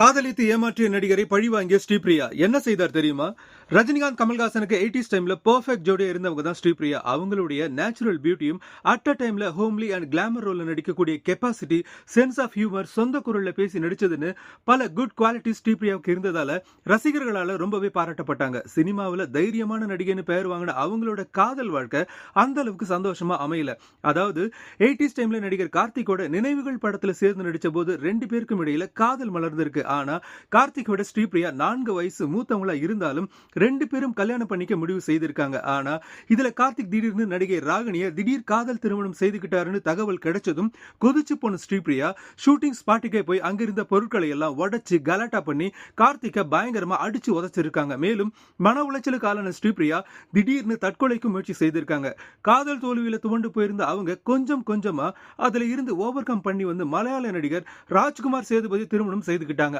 காதலித்து ஏமாற்றிய நடிகரை பழிவாங்கிய ஸ்ரீபிரியா. என்ன செய்தார் தெரியுமா? ரஜினிகாந்த் கமல்ஹாசனுக்கு எயிட்டிஸ் டைம்ல பெர்ஃபெக்ட் ஜோடியா இருந்தவங்க தான் ஸ்ரீபிரியா. அவங்களுடைய நேச்சுரல் பியூட்டியும் அட் அ டைம்ல ஹோம்லி அண்ட் கிளாமர் ரோல்ல நடிக்கக்கூடிய கெப்பாசிட்டி சென்ஸ் ஆஃப் ஹியூமர் சொந்த குரல்ல பேசி நடிச்சதுன்னு பல குட் குவாலிட்டி ஸ்ரீபிரியாவுக்கு இருந்ததால ரசிகர்களால ரொம்பவே பாராட்டப்பட்டாங்க. சினிமாவில் தைரியமான நடிகைன்னு பெயர் வாங்கின அவங்களோட காதல் வாழ்க்கை அந்த அளவுக்கு சந்தோஷமா அமையல. அதாவது எயிட்டிஸ் டைம்ல நடிகர் கார்த்திகோட நினைவுகள் படத்துல சேர்ந்து நடிச்ச போது ரெண்டு பேருக்கும் இடையில காதல் மலர்ந்திருக்கு. ஆனால் கார்த்திக் விட ஸ்ரீபிரியா நான்கு வயசு மூத்தவங்களா இருந்தாலும் ரெண்டு பேரும் கல்யாணம் பண்ணிக்க முடிவு செய்திருக்காங்க. ஆனால் இதில் கார்த்திக் திடீர்னு நடிகை ராகினியை திடீர் காதல் திருமணம் செய்துக்கிட்டாருன்னு தகவல் கிடைச்சதும் கொதிச்சு போன ஸ்ரீபிரியா ஷூட்டிங் ஸ்பாட்டுக்கே போய் அங்கிருந்த பொருட்களை எல்லாம் உடச்சி கலாட்டா பண்ணி கார்த்திகை பயங்கரமாக அடிச்சு உதச்சிருக்காங்க. மேலும் மன உளைச்சலுக்கு ஆளான ஸ்ரீபிரியா திடீர்னு தற்கொலைக்கு முயற்சி செய்திருக்காங்க. காதல் தோல்வியில் துவண்டு போயிருந்த அவங்க கொஞ்சம் கொஞ்சமா அதுல இருந்து ஓவர் கம் பண்ணி வந்து மலையாள நடிகர் ராஜ்குமார் சேதுபதி திருமணம் செய்துக்கிட்டாங்க.